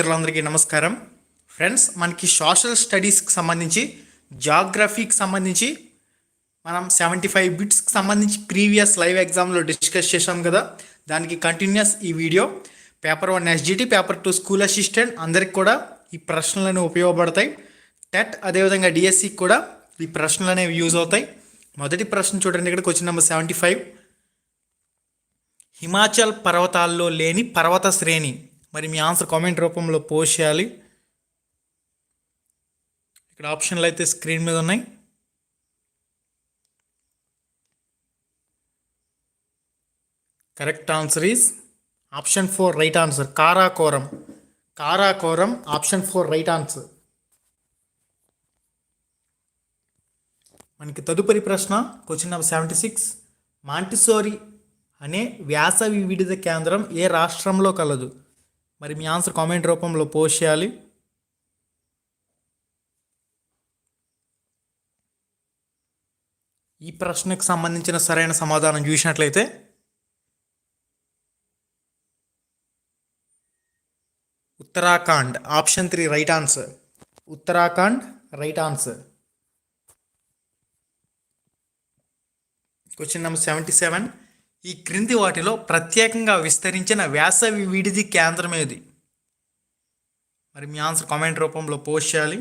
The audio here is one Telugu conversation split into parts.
మిత్రులందరికీ నమస్కారం. ఫ్రెండ్స్ మనకి సోషల్ స్టడీస్కి సంబంధించి జాగ్రఫీకి సంబంధించి మనం సెవెంటీ ఫైవ్ బిట్స్కి సంబంధించి ప్రీవియస్ లైవ్ ఎగ్జామ్లో డిస్కస్ చేశాం కదా? దానికి కంటిన్యూస్ ఈ video. Paper one SGT paper two school assistant అందరికి కూడా ఈ ప్రశ్నలను ఉపయోగపడతాయి. టెట్ అదేవిధంగా డిఎస్సికి కూడా ఈ ప్రశ్నలు అనేవి యూజ్ అవుతాయి. మొదటి ప్రశ్న చూడండి ఇక్కడ question number seventy five. Himachal పర్వతాల్లో లేని పర్వత శ్రేణి. మరి మీ ఆన్సర్ కామెంట్ రూపంలో పోస్ట్ చేయాలి. ఇక్కడ ఆప్షన్లు అయితే స్క్రీన్ మీద ఉన్నాయి. Correct answer is option four right answer. Karakoram. Karakoram option four right answer. మనకి తదుపరి ప్రశ్న question number seventy six Montessori అనే వ్యాసవి వివిధ కేంద్రం ఏ రాష్ట్రంలో కలదు? మరి మీ ఆన్సర్ కామెంట్ రూపంలో పోస్ట్ చేయాలి. ఈ ప్రశ్నకు సంబంధించిన సరైన సమాధానం చూసినట్లయితే Uttarakhand option three right answer. Uttarakhand right answer. Question number seventy seven. ఈ క్రింది వాటిలో ప్రత్యేకంగా విస్తరించిన వేసవి విడిది కేంద్రం ఏది మరి మీ ఆన్సర్ కామెంట్ రూపంలో పోస్ట్ చేయాలి.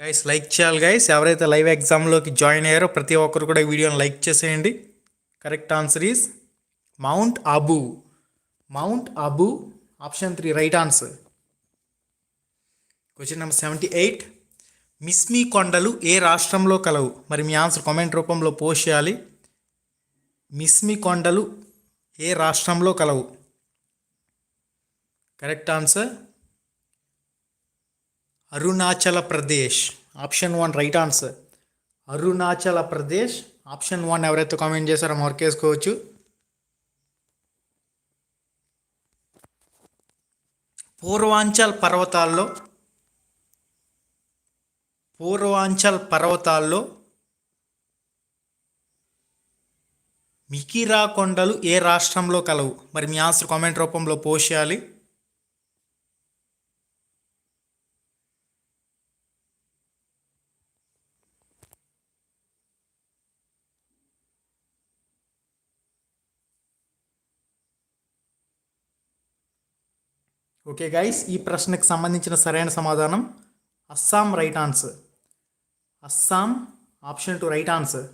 గైస్ లైక్ చేయాలి గైస్ ఎవరైతే లైవ్ ఎగ్జామ్లోకి జాయిన్ అయ్యారో ప్రతి ఒక్కరు కూడా ఈ వీడియోని లైక్ చేసేయండి. Correct answer is mount Abu mount Abu option three right answer question number seventy eight Mishmi కొండలు ఏ రాష్ట్రంలో కలవు? మరి మీ ఆన్సర్ కామెంట్ రూపంలో పోస్ట్ చేయాలి. మిస్మి కొండలు ఏ రాష్ట్రంలో కలవు? Correct answer Arunachal Pradesh. Option one right answer. Arunachal Pradesh. Option one ఎవరైతే కామెంట్ చేశారో మార్కేసుకోవచ్చు. పూర్వాంచల్ పర్వతాల్లో పూర్వాంచల్ పర్వతాల్లో మికిరా కొండలు ఏ రాష్ట్రంలో కలవు? మరి మీ ఆన్సర్ కామెంట్ రూపంలో పోస్ట్ చేయాలి. ఓకే గైస్ ఈ ప్రశ్నకు సంబంధించిన సరైన సమాధానం Assam right answer. Assam option two right answer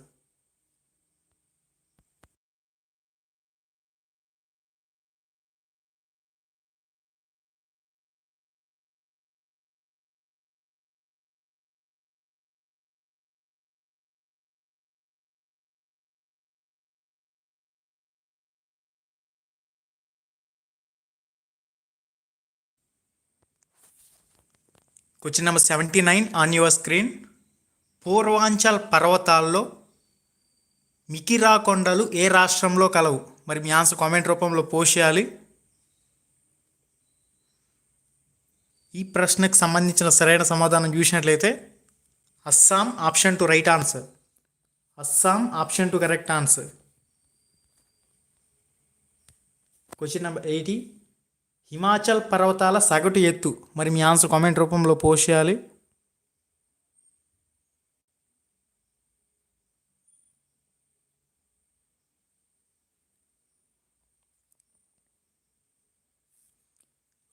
question number seventy nine on your screen Purvanchal పర్వతాల్లో మికిరా కొండలు ఏ రాష్ట్రంలో కలవు? మరి మీ ఆన్సర్ కామెంట్ రూపంలో పోస్ట్ చేయాలి. ఈ ప్రశ్నకు సంబంధించిన సరైన సమాధానం చూసినట్లయితే Assam option two right answer. Assam option two correct answer. Question number eighty. Himachal పర్వతాల సగటు ఎత్తు. మరి మీ ఆన్సర్ కామెంట్ రూపంలో పోస్ట్ చేయాలి.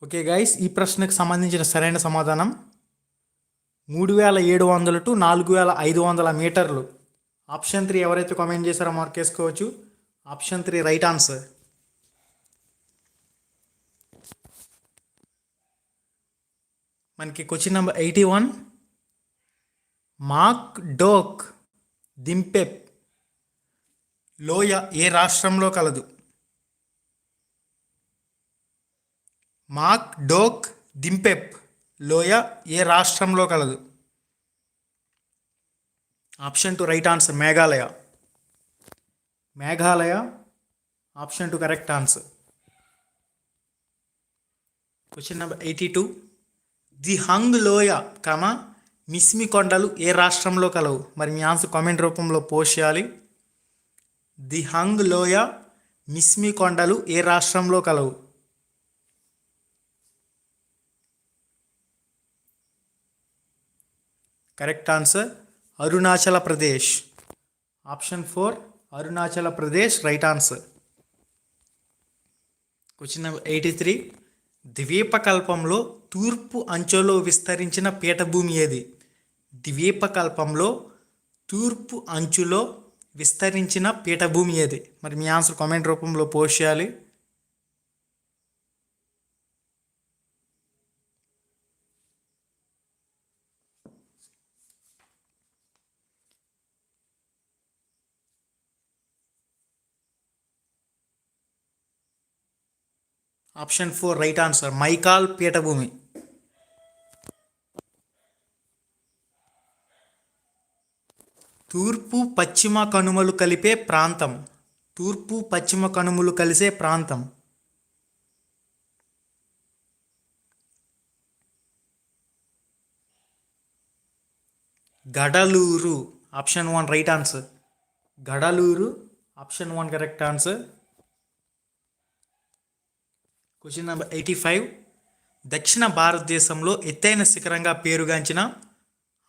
ఓకే గైస్ ఈ ప్రశ్నకు సంబంధించిన సరైన సమాధానం మూడు వేల ఏడు వందల టు నాలుగు వేల ఐదు వందల మీటర్లు. ఆప్షన్ త్రీ ఎవరైతే కామెంట్ చేశారో మార్క్ వేసుకోవచ్చు ఆప్షన్ త్రీ రైట్ ఆన్సర్ మనకి క్వశ్చన్ నెంబర్ ఎయిటీ వన్ మాక్ డోక్ దింపెప్ లోయ ఏ రాష్ట్రంలో కలదు? మాక్ డోక్ దింపెప్ లోయ ఏ రాష్ట్రంలో కలదు? Option two right answer Meghalaya. Meghalaya option two correct answer. Question number eighty two Dihang లోయ కమ మిస్మి కొండలు ఏ రాష్ట్రంలో కలవు? మరి మీ ఆన్సర్ కామెంట్ రూపంలో పోస్ట్ చేయాలి. ది హంగ్ లోయ మిస్మి కొండలు ఏ రాష్ట్రంలో కలవు? Correct answer Arunachal Pradesh option four Arunachal Pradesh right answer question number eighty three ద్వీపకల్పంలో తూర్పు అంచులో విస్తరించిన పీఠభూమి ఏది? ద్వీపకల్పంలో తూర్పు అంచులో విస్తరించిన పీఠభూమి ఏది? మరి మీ ఆన్సర్ కామెంట్ రూపంలో పోస్ట్ చేయాలి. Option four right answer. Maikal పీఠభూమి. తూర్పు పశ్చిమ కనుమలు కలిపే ప్రాంతం. తూర్పు పశ్చిమ కనుమలు కలిసే ప్రాంతం. Cuddalore option one right answer. Cuddalore option one correct answer. Question number eighty five దక్షిణ భారతదేశంలో ఎత్తైన శిఖరంగా పేరుగాంచిన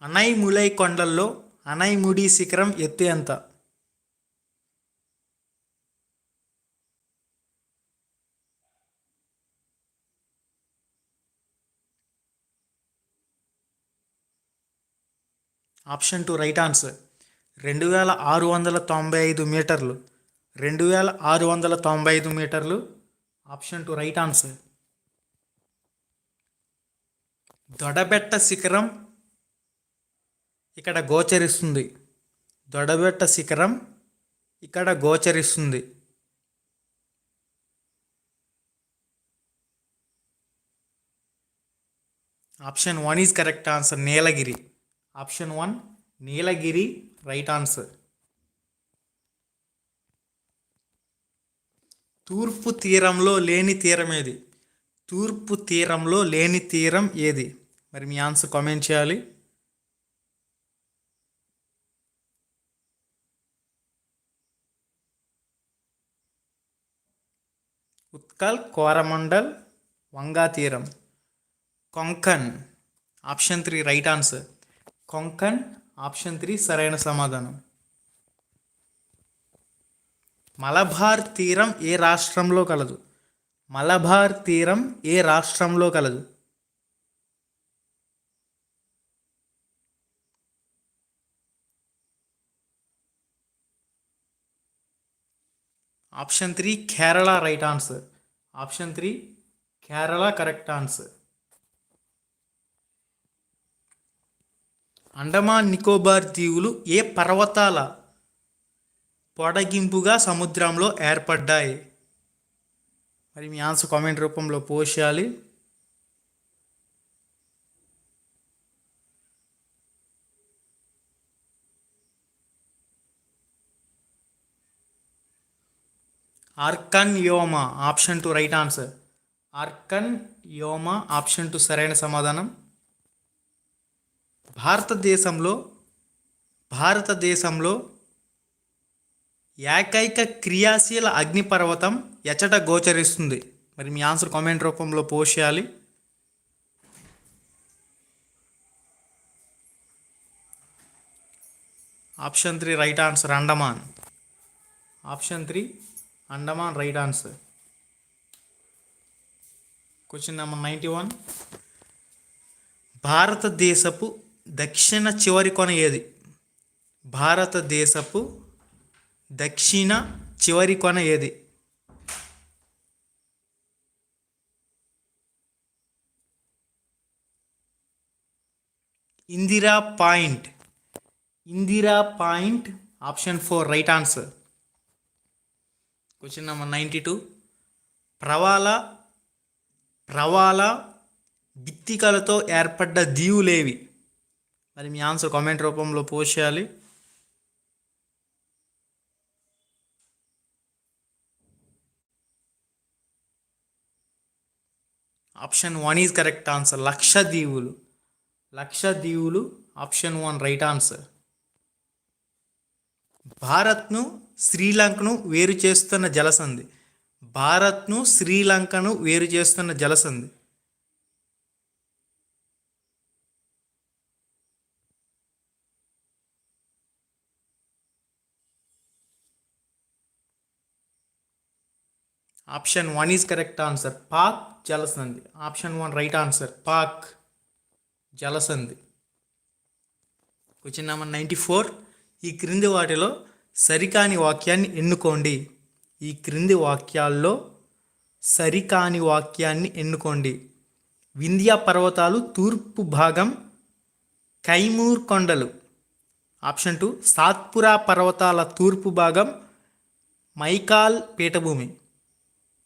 అనైములై కొండల్లో అనైముడి శిఖరం ఎత్తు ఎంత? ఆప్షన్ టు రైట్ ఆన్సర్ రెండు వేల ఆరు వందల తొంభై ఐదు మీటర్లు. రెండు వేల ఆరు వందల తొంభై ఐదు మీటర్లు. Option two right answer. Doddabetta శిఖరం ఇక్కడ గోచరిస్తుంది. దొడబెట్ట శిఖరం ఇక్కడ గోచరిస్తుంది. Option one is correct answer Nilgiri. Option one Nilgiri right answer. తూర్పు తీరంలో లేని తీరం ఏది? తూర్పు తీరంలో లేని తీరం ఏది? మరి మీ ఆన్సర్ కామెంట్ చేయాలి. ఉత్కల్ కోరమండల్ వంగా తీరం. Konkan option three right answer. Konkan option three సరైన సమాధానం. మలబార్ తీరం ఏ రాష్ట్రంలో కలదు? మలబార్ తీరం ఏ రాష్ట్రంలో కలదు? Option three Kerala right answer. Option three Kerala correct answer. Andaman Nicobar దీవులు ఏ పర్వతాల పొడగింపుగా సముద్రంలో ఏర్పడ్డాయి. మరి మీ ఆన్సర్ కామెంట్ రూపంలో పోస్ట్ చేయాలి. Arakan Yoma option two right answer. Arakan Yoma option two సరైన సమాధానం. భారతదేశంలో భారతదేశంలో ఏకైక క్రియాశీల అగ్నిపర్వతం ఎచ్చట గోచరిస్తుంది. మరి మీ ఆన్సర్ కామెంట్ రూపంలో పోస్ట్ చేయాలి. Option three right answer Andaman. Option three Andaman right answer. Question number ninety one. భారతదేశపు దక్షిణ చివరి కొన ఏది? భారతదేశపు దక్షిణ చివరి కొన ఏది? Indira point. Indira point option four right answer. Question number ninety two. ప్రవాల ప్రవాల బిత్తికలతో ఏర్పడ్డ దీవులేవి? మరి మీ ఆన్సర్ కామెంట్ రూపంలో పోస్ట్ చేయాలి. Option one is correct answer. లక్షద్వీపులు లక్షద్వీపులు ఆప్షన్ వన్ రైట్ ఆన్సర్. భారత్ను శ్రీలంకను వేరు చేస్తున్న జలసంధి. భారత్ను శ్రీలంకను వేరు చేస్తున్న జలసంధి. Option one is correct answer. Palk జలసంధి. Option one right answer. Palk జలసంధి. క్వశ్చన్ నెంబర్ నైంటీ ఫోర్ ఈ క్రింది వాటిలో సరికాని వాక్యాన్ని ఎన్నుకోండి. ఈ క్రింది వాక్యాల్లో సరికాని వాక్యాన్ని ఎన్నుకోండి. వింధ్యా పర్వతాలు తూర్పు భాగం కైమూర్ కొండలు. ఆప్షన్ టూ సాత్పురా పర్వతాల తూర్పు భాగం మైకాల్ పీఠభూమి.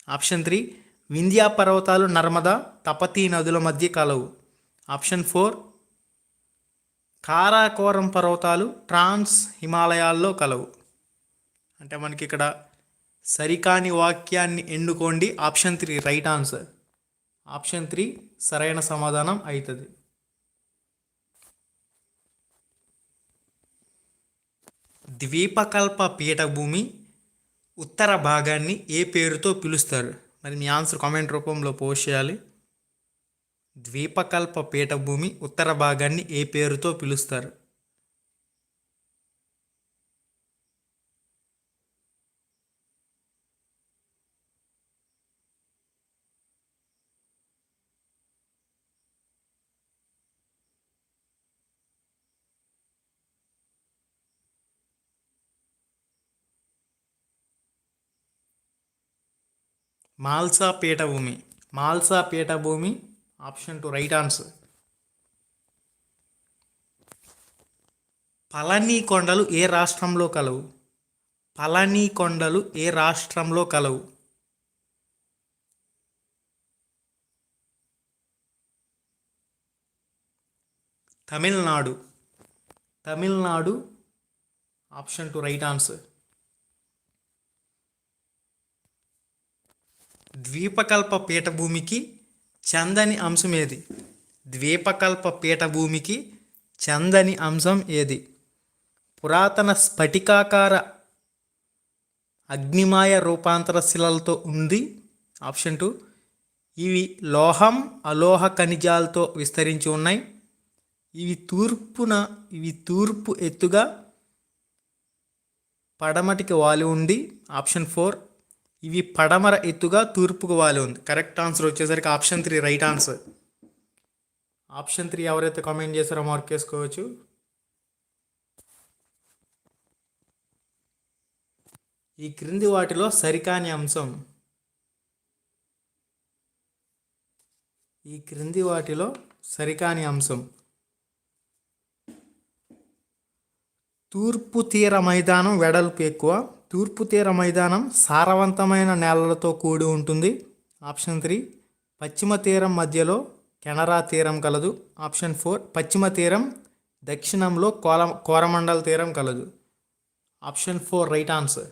ఆప్షన్ త్రీ వింధ్యా పర్వతాలు నర్మదా తపతీ నదుల మధ్య కలవు. ఆప్షన్ ఫోర్ కారాకోరం పర్వతాలు ట్రాన్స్ హిమాలయాల్లో కలవు. అంటే మనకి ఇక్కడ సరికాని వాక్యాన్ని ఎన్నుకోండి. Option three right answer. Option three సరైన సమాధానం అవుతుంది ద్వీపకల్ప పీఠభూమి ఉత్తర భాగాన్ని ఏ పేరుతో పిలుస్తారు? మరి మీ ఆన్సర్ కామెంట్ రూపంలో పోస్ట్ చేయాలి. ద్వీపకల్ప పీఠభూమి ఉత్తర భాగాన్ని ఏ పేరుతో పిలుస్తారు? మాల్సా పీఠభూమి. మాల్సా పీఠభూమి option two right answer. Palani కొండలు ఏ రాష్ట్రంలో కలవు? పళని కొండలు ఏ రాష్ట్రంలో కలవు? Tamil Nadu. Tamil Nadu option two right answer. ద్వీపకల్ప పీఠభూమికి చందని అంశం ఏది? ద్వీపకల్ప పీఠభూమికి చందని అంశం ఏది? పురాతన స్ఫటికాకార అగ్నిమాయ రూపాంతర శిలలతో ఉంది. Option two. ఇవి లోహం అలోహ ఖనిజాలతో విస్తరించి ఉన్నాయి. ఇవి తూర్పున ఇవి తూర్పు ఎత్తుగా పడమటికి వాలి ఉంది ఆప్షన్ ఫోర్. ఇవి పడమర ఎత్తుగా తూర్పుకు వాలి ఉంది. కరెక్ట్ ఆన్సర్ వచ్చేసరికి option three right answer option three ఎవరైతే కామెంట్ చేశారో మార్క్ చేసుకోవచ్చు. ఈ క్రింది వాటిలో సరికాని అంశం. ఈ క్రింది వాటిలో సరికాని అంశం. తూర్పు తీర మైదానం వెడల్పు ఎక్కువ. తూర్పు తీర మైదానం సారవంతమైన నేలలతో కూడి ఉంటుంది. ఆప్షన్ త్రీ పశ్చిమ తీరం మధ్యలో కెనరా తీరం కలదు. ఆప్షన్ ఫోర్ పశ్చిమ తీరం దక్షిణంలో కోల కోరమండల్ తీరం కలదు. Option four right answer.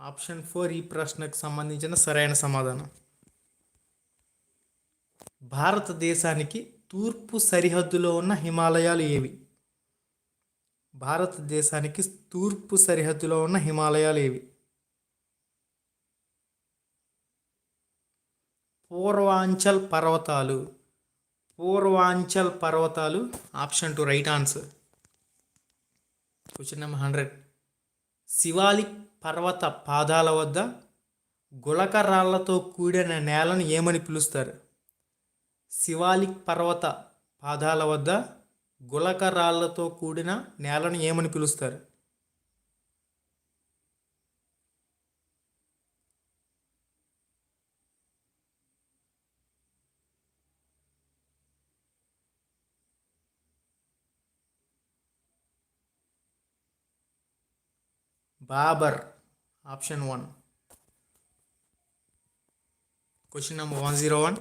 Option four ఈ ప్రశ్నకు సంబంధించిన సరైన సమాధానం. భారతదేశానికి తూర్పు సరిహద్దులో ఉన్న హిమాలయాలు ఏవి? భారతదేశానికి తూర్పు సరిహద్దులో ఉన్న హిమాలయాలు ఏవి? పూర్వాంచల్ పర్వతాలు. పూర్వాంచల్ పర్వతాలు option two right answer. Question number hundred. Shivalik పర్వత పాదాల వద్ద గులక రాళ్ళతో కూడిన నేలను ఏమని పిలుస్తారు? శివాలిక్ పర్వత పాదాల వద్ద గులకరాళ్ళతో కూడిన నేలను ఏమని పిలుస్తారు? Bhabar option one. Question number one zero one.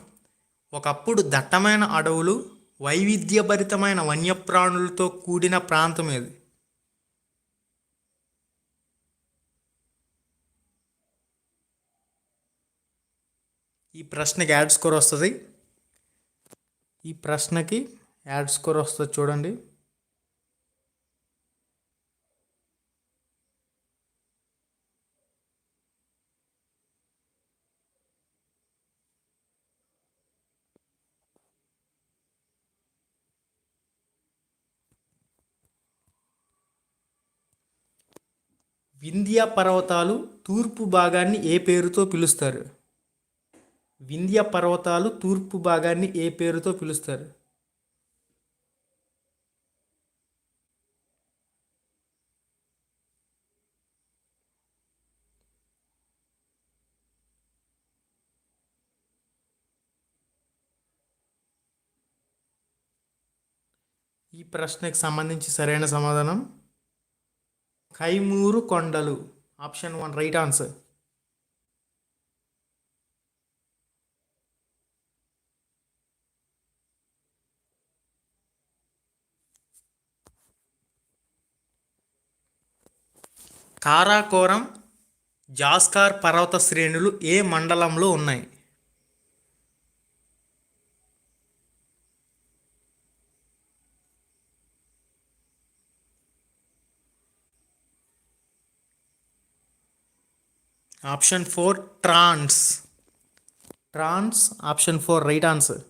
ఒకప్పుడు దట్టమైన అడవులు వైవిధ్యభరితమైన వన్యప్రాణులతో కూడిన ప్రాంతం ఇది ఈ ప్రశ్నకి యాడ్ స్కోర్ వస్తుంది. ఈ ప్రశ్నకి యాడ్ స్కోర్ వస్తుంది చూడండి. వింధ్య పర్వతాలు తూర్పు భాగాన్ని ఏ పేరుతో పిలుస్తారు? వింధ్య పర్వతాలు తూర్పు భాగాన్ని ఏ పేరుతో పిలుస్తారు? ఈ ప్రశ్నకు సంబంధించి సరైన సమాధానం కైమూరు కొండలు. Option one right answer. Karakoram Zaskar పర్వత శ్రేణులు ఏ మండలంలో ఉన్నాయి? Option four trans trans option four right answer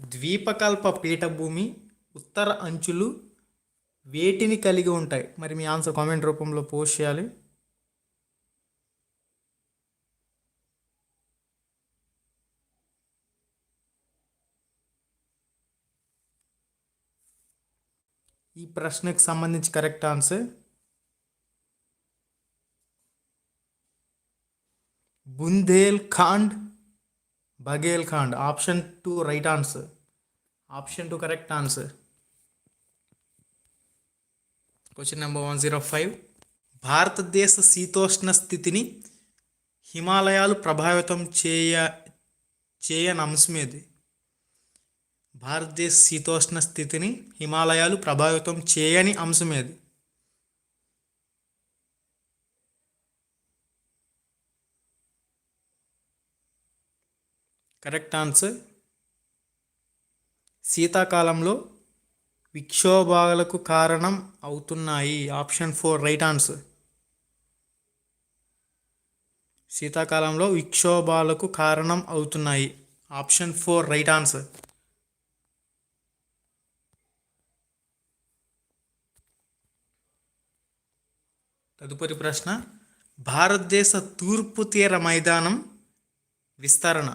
ద్వీపకల్ప పీఠభూమి ఉత్తర అంచులు వేటిని కలిగి ఉంటాయి. మరి మీ ఆన్సర్ కామెంట్ రూపంలో పోస్ట్ చేయాలి. ఈ ప్రశ్నకు సంబంధించి correct answer. Bundelkhand Baghelkhand. Option two right answer. Option two correct answer. Question number one zero five. భారతదేశ శీతోష్ణ స్థితిని హిమాలయాలు ప్రభావితం చేయ చేయని అంశం ఏది భారతదేశ శీతోష్ణ స్థితిని హిమాలయాలు ప్రభావితం చేయని అంశం ఏది? Correct answer. శీతాకాలంలో విక్షోభాలకు కారణం అవుతున్నాయి. Option four right answer. శీతాకాలంలో విక్షోభాలకు కారణం అవుతున్నాయి. Option four right answer. తదుపరి ప్రశ్న భారతదేశ తూర్పు తీర మైదానం విస్తరణ.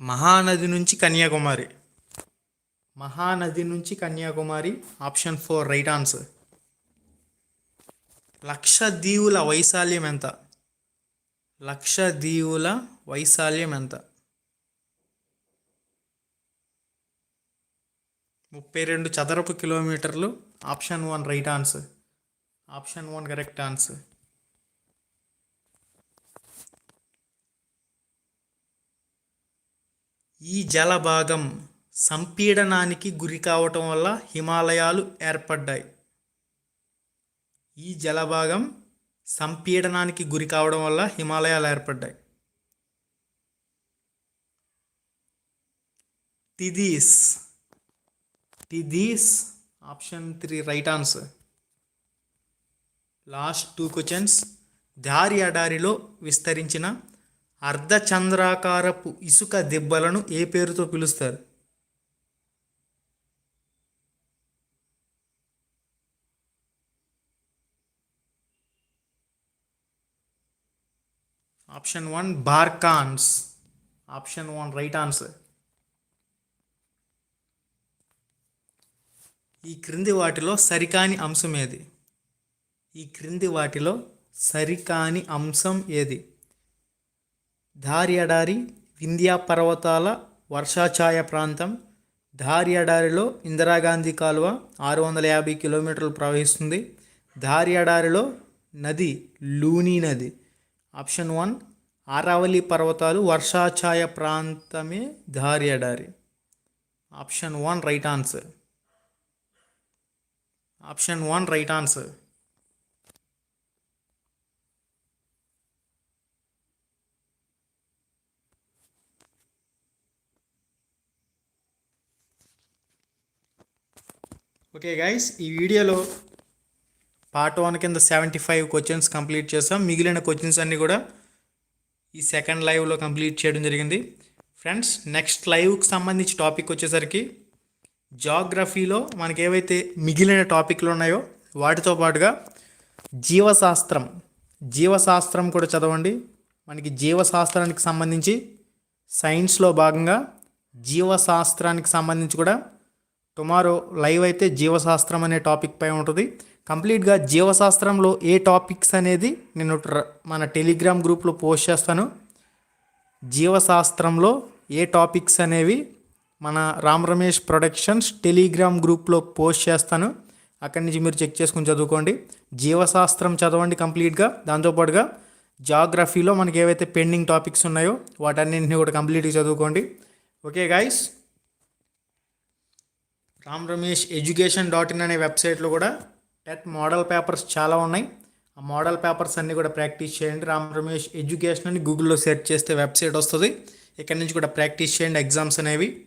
మహానది నుంచి కన్యాకుమారి. మహానది నుంచి Kanyakumari option four right answer. లక్ష దీవుల వైశాల్యం ఎంత? లక్షదీవుల వైశాల్యం ఎంత? ముప్పై రెండు చదరపు కిలోమీటర్లు. Option one right answer. Option one correct answer. ఈ జలభాగం సంపీడనానికి గురి కావటం వల్ల హిమాలయాలు ఏర్పడ్డాయి. ఈ జలభాగం సంపీడనానికి గురి కావడం వల్ల హిమాలయాలు ఏర్పడ్డాయి. Tethys. Tethys option three right answer. Last two questions. దారి అడారిలో విస్తరించిన అర్ధచంద్రాకారపు ఇసుక దెబ్బలను ఏ పేరుతో పిలుస్తారు? Option one barchans. Option one right answer. ఈ క్రింది వాటిలో సరికాని అంశం ఏది? ఈ క్రింది వాటిలో సరికాని అంశం ఏది? దారి అడారి వింధ్యా పర్వతాల వర్షాఛాయ ప్రాంతం. ధారి ఎడారిలో ఇందిరాగాంధీ కాలువ ఆరు వందల యాభై కిలోమీటర్లు ప్రవహిస్తుంది. దారియడారిలో నది లూనీ నది. ఆప్షన్ వన్ ఆరావళి పర్వతాలు వర్షాఛాయ ప్రాంతమే దారి Adari option one right answer. Option one right answer. Okay guys ఈ వీడియోలో పార్ట్ వన్ కింద సెవెంటీ ఫైవ్ క్వశ్చన్స్ కంప్లీట్ చేసాం మిగిలిన క్వశ్చన్స్ అన్నీ కూడా ఈ సెకండ్ లైవ్లో కంప్లీట్ చేయడం జరిగింది. ఫ్రెండ్స్ నెక్స్ట్ లైవ్కి సంబంధించి టాపిక్ వచ్చేసరికి జాగ్రఫీలో మనకి ఏవైతే మిగిలిన టాపిక్లు ఉన్నాయో వాటితో పాటుగా జీవశాస్త్రం. జీవశాస్త్రం కూడా చదవండి. మనకి జీవశాస్త్రానికి సంబంధించి సైన్స్లో భాగంగా జీవశాస్త్రానికి సంబంధించి కూడా టుమారో లైవ్ అయితే జీవశాస్త్రం అనే టాపిక్ పై ఉంటుంది. కంప్లీట్గా జీవశాస్త్రంలో ఏ టాపిక్స్ అనేది నేను మన టెలిగ్రామ్ గ్రూప్లో పోస్ట్ చేస్తాను. జీవశాస్త్రంలో ఏ టాపిక్స్ అనేవి మన రామ్ రమేష్ ప్రొడక్షన్స్ టెలిగ్రామ్ గ్రూప్లో పోస్ట్ చేస్తాను. అక్కడి నుంచి మీరు చెక్ చేసుకుని చదువుకోండి. జీవశాస్త్రం చదవండి కంప్లీట్గా. దాంతోపాటుగా జాగ్రఫీలో మనకి ఏవైతే పెండింగ్ టాపిక్స్ ఉన్నాయో వాటన్నింటినీ కూడా కంప్లీట్గా చదువుకోండి. Okay guys. Ram Ramesh education dot in అనే వెబ్సైట్లో కూడా టెట్ మోడల్ పేపర్స్ చాలా ఉన్నాయి. ఆ మోడల్ పేపర్స్ అన్నీ కూడా ప్రాక్టీస్ చేయండి. రామ్ రమేష్ ఎడ్యుకేషన్ అని గూగుల్లో సెర్చ్ చేస్తే వెబ్సైట్ వస్తుంది. ఇక్కడ నుంచి కూడా ప్రాక్టీస్ చేయండి ఎగ్జామ్స్ అనేవి.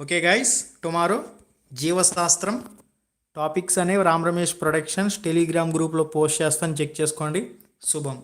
ఓకే గైస్ టుమారో జీవశాస్త్రం టాపిక్స్ అనేవి రామ్ రమేష్ ప్రొడక్షన్స్ టెలిగ్రామ్ గ్రూప్లో పోస్ట్ చేస్తాను. చెక్ చేసుకోండి. శుభం.